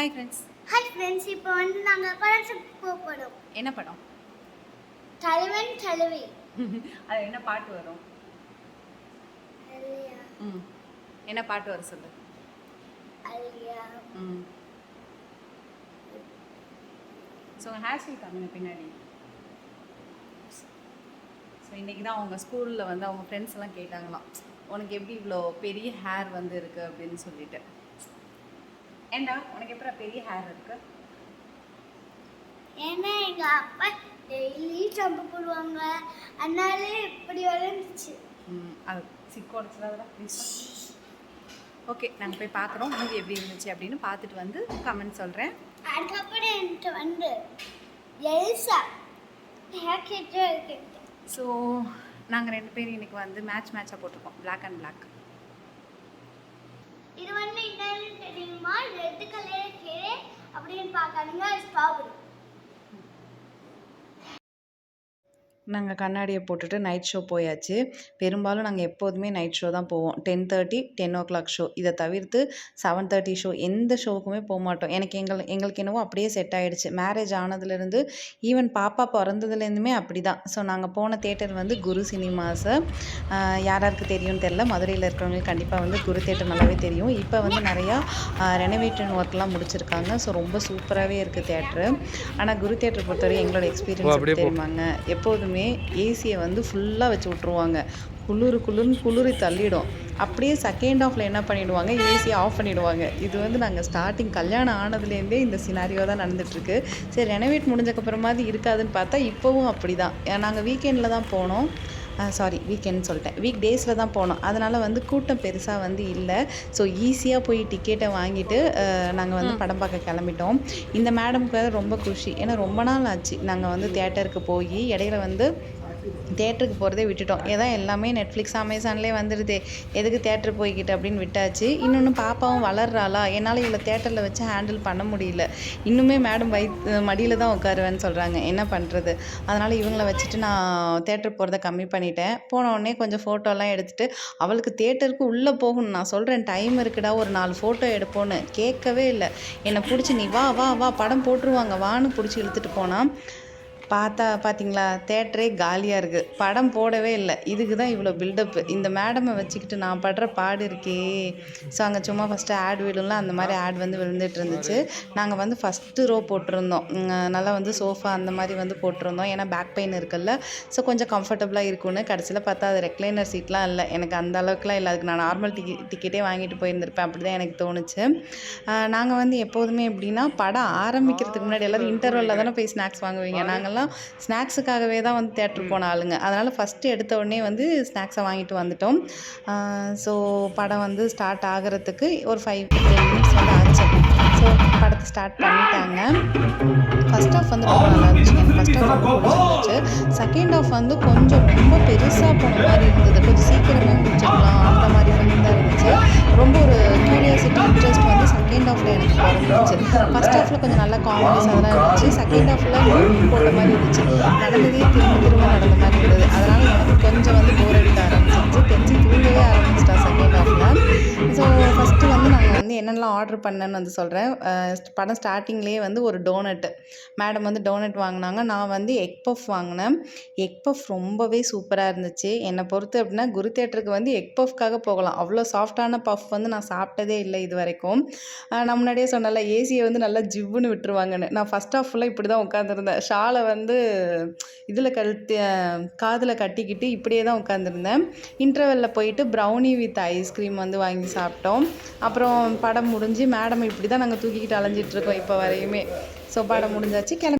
Hi friends hi friends இப்போ வந்து நாங்கள் படத்துக்கு போக போகிறோம் என்ன படம்? தலைவன் தலைவி. அது என்ன பாட்டு வரும்? ம். என்ன பாட்டு வரும் சொல்லு. ம். ஸோ உங்கள் ஹேர் ஸ்டைல் காமிங்க பின்னாடி. ஸோ இன்றைக்கி தான் அவங்க ஸ்கூலில் வந்து அவங்க ஃப்ரெண்ட்ஸ் எல்லாம் கேட்டாங்களாம் உனக்கு எப்படி இவ்வளோ பெரிய ஹேர் வந்து இருக்குது அப்படின்னு சொல்லிட்டு. ஏண்டா உனக்கு எப்போ பெரிய ஹேர் இருக்கு? ஏன்னா எங்கள் அப்பா டெய்லி சம்பு போடுவாங்க. அதனால இப்படி வளர்ந்துச்சு. அது சிக்கு உடச்சிடாதா ப்ளீஸ் ஓகே நாங்கள் போய் பார்க்குறோம் மூவி எப்படி இருந்துச்சு அப்படின்னு பார்த்துட்டு வந்து கமெண்ட் சொல்கிறேன் அதுக்கப்புறம் என்கிட்ட வந்து எல்சா ஸோ நாங்கள் ரெண்டு பேரும் இன்னைக்கு வந்து மேட்ச் மேட்சாக போட்டிருக்கோம். Black and Black. இது கலர் என்னன்னு தெரியுமா ரெட் கலர் கேரே அப்படின்னு பார்க்காதீங்க ஸ்ட்ராபெரி. நாங்கள் கண்ணாடியை போட்டுட்டு நைட் ஷோ போயாச்சு. பெரும்பாலும் நாங்கள் எப்போதுமே நைட் ஷோ தான் போவோம். Ten thirty ten o'clock show இதை தவிர்த்து செவன் தேர்ட்டி ஷோ எந்த ஷோவுக்குமே போக மாட்டோம் எனக்கு எங்கள் எங்களுக்கு என்னவோ அப்படியே செட் ஆகிடுச்சு மேரேஜ் ஆனதுலேருந்து ஈவன் பாப்பா பிறந்ததுலேருந்துமே அப்படி தான் ஸோ நாங்கள் போன தேட்டர் வந்து குரு சினிமாஸை. யார் யாருக்கு தெரியும்னு தெரில மதுரையில் இருக்கிறவங்களுக்கு கண்டிப்பாக வந்து குரு தேட்டர் நல்லாவே தெரியும். இப்போ வந்து நிறையா ரெனோவேஷன் ஒர்க்லாம் முடிச்சிருக்காங்க. ஸோ ரொம்ப சூப்பராகவே இருக்குது தேட்ரு ஆனால் குரு தேட்டர் பொறுத்தவரை எங்களோட எக்ஸ்பீரியன்ஸ் தெரியுமாங்க? எப்போதுமே ஏசியை வந்து ஃபுல்லாக வச்சு விட்ருவாங்க குளிர் குளிர்னு குளிரி தள்ளிடும். அப்படியே செகண்ட் ஆஃபில் என்ன பண்ணிவிடுவாங்க ஏசியை ஆஃப் பண்ணிவிடுவாங்க இது வந்து நாங்கள் ஸ்டார்டிங் கல்யாணம் ஆனதுலேருந்தே இந்த சினாரியோ தான் நடந்துகிட்ருக்கு சரி ரெனோவேட் முடிஞ்சக்கப்புறமாவது இருக்காதுன்னு பார்த்தா இப்போவும் அப்படி தான் நாங்கள் வீக்கெண்டில் தான் போனோம். சாரி வீக்கெண்ட் சொல்லிட்டேன். வீக் டேஸில் தான் போனோம். அதனால் வந்து கூட்டம் பெருசாக வந்து இல்லை. ஸோ ஈஸியாக போய் டிக்கெட்டை வாங்கிட்டு நாங்கள் வந்து படம் பார்க்க கிளம்பிட்டோம். இந்த மேடம்க்கு ரொம்ப குஷி. ஏன்னா ரொம்ப நாள் ஆச்சு. நாங்கள் வந்து தேட்டருக்கு போய் இடையில வந்து தேட்டருக்கு போகிறதே விட்டுட்டோம். ஏதான் எல்லாமே நெட்ஃப்ளிக்ஸ் அமேசான்லேயே வந்துடுதே எதுக்கு தேட்டர் போய்கிட்டு அப்படின்னு விட்டாச்சு. இன்னொன்று பாப்பாவும் வளர்றாளா? என்னால் இவ்வளோ தேட்டரில் வச்சு ஹேண்டில் பண்ண முடியல. இன்னுமே மேடம் வை மடியில் தான் உட்காருவேன்னு சொல்கிறாங்க என்ன பண்ணுறது அதனால் இவங்கள வச்சுட்டு நான் தேட்டர் போகிறத கம்மி பண்ணிட்டேன். போன உடனே கொஞ்சம் ஃபோட்டோலாம் எடுத்துகிட்டு அவளுக்கு தேட்டருக்கு உள்ளே போகணும். நான் சொல்கிறேன் டைம் இருக்குடா ஒரு நாலு ஃபோட்டோ எடுப்போன்னு. கேட்கவே இல்லை. என்னை பிடிச்சி நீ வா வா வா. படம் போட்டுருவாங்க. வான்னு பிடிச்சி இழுத்துட்டு போனால் பார்த்தா பார்த்தீங்களா தேட்டரே காலியாக இருக்குது படம் போடவே இல்லை. இதுக்கு தான் இவ்வளோ பில்டப்பு இந்த மேடமை வச்சுக்கிட்டு நான் படுற பாடு இருக்கே. ஸோ அங்கே சும்மா ஃபஸ்ட்டு ஆட் விழும்ல அந்த மாதிரி ஆட் வந்து விழுந்துட்டு இருந்துச்சு. நாங்கள் வந்து ஃபஸ்ட்டு ரோ போட்டிருந்தோம். நல்லா வந்து சோஃபா அந்த மாதிரி வந்து போட்டிருந்தோம். ஏன்னா பேக் பெயின் இருக்குல்ல. ஸோ கொஞ்சம் கம்ஃபர்டபுளாக இருக்கும்னு கடைசியில் பார்த்தா அது ரெக்ளைனர் சீட்லாம் இல்லை. எனக்கு அந்த அளவுக்குலாம் இல்லை. அதுக்கு நான் நார்மல் டிக்கெ டிக்கெட்டே வாங்கிட்டு போயிருந்திருப்பேன். அப்படி தான் எனக்கு தோணுச்சு. நாங்கள் வந்து எப்போதுமே எப்படின்னா படம் ஆரம்பிக்கிறதுக்கு முன்னாடி எல்லோரும் இன்டர்வலில் தானே போய் ஸ்நாக்ஸ் வாங்குவீங்க. நாங்கள்லாம் ஸ்நாக்ஸுக்காகவே தான் வந்து தேட்டருக்கு போன ஆளுங்க. அதனால் ஃபஸ்ட்டு எடுத்த உடனே வந்து ஸ்நாக்ஸை வாங்கிட்டு வந்துட்டோம். ஸோ படம் வந்து ஸ்டார்ட் ஆகிறதுக்கு ஒரு ஃபைவ் டென் மினிட்ஸ் வந்து ஆச்சு. ஸோ படத்தை ஸ்டார்ட் பண்ணிட்டாங்க. ஃபஸ்ட் ஆஃப் வந்து ரொம்ப நல்லா இருந்துச்சு. எனக்கு ஃபஸ்ட் ஆஃப் ரொம்ப பிடிச்சிருந்துச்சு. செகண்ட் ஆஃப் வந்து கொஞ்சம் ரொம்ப பெருசாக போன மாதிரி இருந்தது. கொஞ்சம் சீக்கிரமே முடிச்சிடலாம் அந்த மாதிரி ஃபீலிங் தான் இருந்துச்சு. ரொம்ப ஒரு க்யூரியாசிட்டி இன்ட்ரெஸ்ட் வந்து செகண்ட் ஆஃபில் எனக்கு பிறந்துச்சு ஃபஸ்ட் ஆஃபில் கொஞ்சம் நல்லா காமெடிஸ் அதெல்லாம் இருந்துச்சு. செகண்ட் ஆஃபில் போட்ட மாதிரி இருந்துச்சு. நடந்ததே திரும்ப திரும்ப நடந்த மாதிரி இருந்தது. அதனால் எனக்கு கொஞ்சம் வந்து ஆர்டர் பண்ணேன்னு வந்து சொல்கிறேன் படம் ஸ்டார்டிங்லேயே வந்து ஒரு டோனட் மேடம் வந்து டோனட் வாங்கினாங்க. நான் வந்து எக் பஃப் வாங்கினேன். எக் பஃப் ரொம்பவே சூப்பராக இருந்துச்சு. என்னை பொறுத்து அப்படின்னா குரு தேட்டருக்கு வந்து எக் பஃப்காக போகலாம். அவ்வளோ சாஃப்டான பஃப் வந்து நான் சாப்பிட்டதே இல்லை இது வரைக்கும் நான் முன்னாடியே சொன்னல ஏசியை வந்து நல்லா ஜிவ்வுன்னு விட்டுருவாங்கன்னு. நான் ஃபஸ்ட் ஆஃப் ஃபுல்லாக இப்படி தான் உட்காந்துருந்தேன் ஷாலை வந்து இதில் கழுத்து காதில் கட்டிக்கிட்டு இப்படியே தான் உட்காந்துருந்தேன் இன்டர்வெல்லில் போயிட்டு ப்ரௌனி வித் ஐஸ்கிரீம் வந்து வாங்கி சாப்பிட்டோம். அப்புறம் படம் முடிஞ்சு மேடம் இப்படி தான் நாங்கள் தூக்கிக்கிட்டு அலைஞ்சிட்டு இருக்கோம் இப்போ வரையுமே. ஸோ பாடம் முடிஞ்சாச்சு. கிளம்பி